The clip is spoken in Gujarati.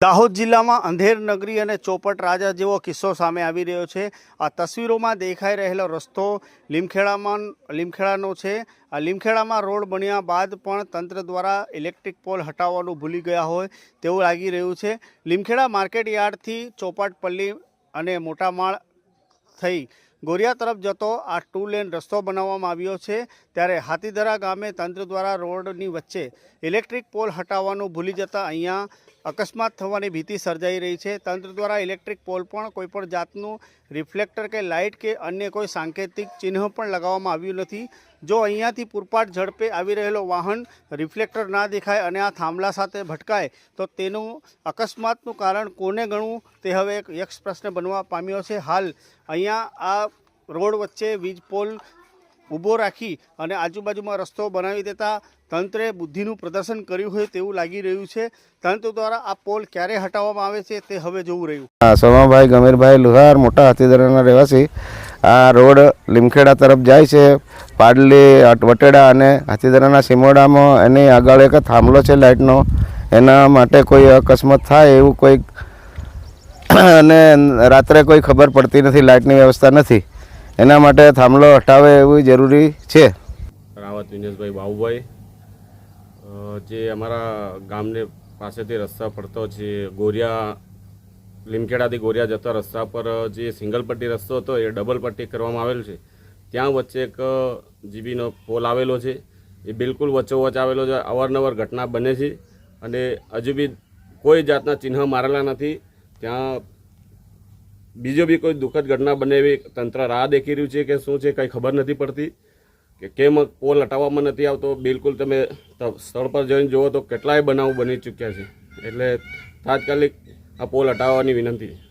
દાહોદ જિલ્લામાં અંધેર નગરી અને ચોપટ રાજા જેવો કિસ્સો સામે આવી રહ્યો છે. આ તસવીરોમાં દેખાઈ રહેલો રસ્તો લીમખેડામાં, લીમખેડાનો છે. આ લીમખેડામાં રોડ બન્યા બાદ પણ તંત્ર દ્વારા ઇલેક્ટ્રિક પોલ હટાવવાનું ભૂલી ગયા હોય તેવું લાગી રહ્યું છે. લીમખેડા માર્કેટ યાર્ડથી ચોપાટ પલ્લી અને મોટામાળ થઈ ગોરિયા તરફ જતો આ ટુ લેન રસ્તો બનાવવામાં આવ્યો છે, ત્યારે હાથીદરા ગામે તંત્ર દ્વારા રોડની વચ્ચે ઇલેક્ટ્રિક પોલ હટાવવાનું ભૂલી જતાં અહીંયા અકસ્માત થવાની ભીતિ સર્જાઈ રહી છે. તંત્ર દ્વારા ઇલેક્ટ્રિક પોલ પણ કોઈપણ જાતનું રિફ્લેક્ટર કે લાઇટ કે અન્ય કોઈ સાંકેતિક ચિહ્ન પણ લગાવવામાં આવ્યું નથી. જો અહીંયાથી પૂરપાટ ઝડપે આવી રહેલો વાહન રિફ્લેક્ટર ના દેખાય અને આ થાંભલા સાથે ભટકાય, તો તેનું અકસ્માતનું કારણ કોને ગણવું તે હવે એક યક્ષ પ્રશ્ન બનવા પામ્યો છે. હાલ અહીંયા આ રોડ વચ્ચે વીજ પોલ ઊભો રાખી અને આજુબાજુમાં રસ્તો બનાવી દેતા તંત્રે બુદ્ધિનું પ્રદર્શન કર્યું હોય તેવું લાગી રહ્યું છે. તંત્ર દ્વારા આ પોલ ક્યારે હટાવવામાં આવે છે તે હવે જોવું રહ્યું. સોમાભાઈ, ગમીરભાઈ લુહાર, મોટા હાથીદરાના રહેવાસી. આ રોડ લીમખેડા તરફ જાય છે. પાડલી વટેડા અને હાથીદરાના સિમોડામાં એની આગળ એક થાંભલો છે લાઇટનો. એના માટે કોઈ અકસ્માત થાય એવું કોઈ અને રાત્રે કોઈ ખબર પડતી નથી, લાઇટની વ્યવસ્થા નથી. એના માટે થાંભલો હટાવે એવું જરૂરી છે. રાવત, વિનેશભાઈ બાબુભાઈ જે અમારા ગામને પાસેથી રસ્તા પડતો છે, ગોરિયા, લીમખેડાથી ગોરિયા જતા રસ્તા પર જે સિંગલ પટ્ટી રસ્તો હતો, એ ડબલ પટ્ટી કરવામાં આવેલ છે. ત્યાં વચ્ચે એક જીબીનો પોલ આવેલો છે. એ બિલકુલ વચ્ચોવચ આવેલો છે. અવારનવાર ઘટના બને છે. અને હજુ બી કોઈ જાતના ચિહ્ન મારેલા નથી. ત્યાં બીજો બી કોઈ દુઃખદ ઘટના બને એવી તંત્ર રાહ દેખી રહ્યું છે કે શું છે, કંઈ ખબર નથી પડતી? કે કેમ પોલ હટાવવામાં નથી આવતો? બિલકુલ તમે સ્થળ પર જઈને જુઓ તો કેટલાય બનાવો બની ચૂક્યા છે. એટલે તાત્કાલિક આ પોલ હટાવવાની વિનંતી છે.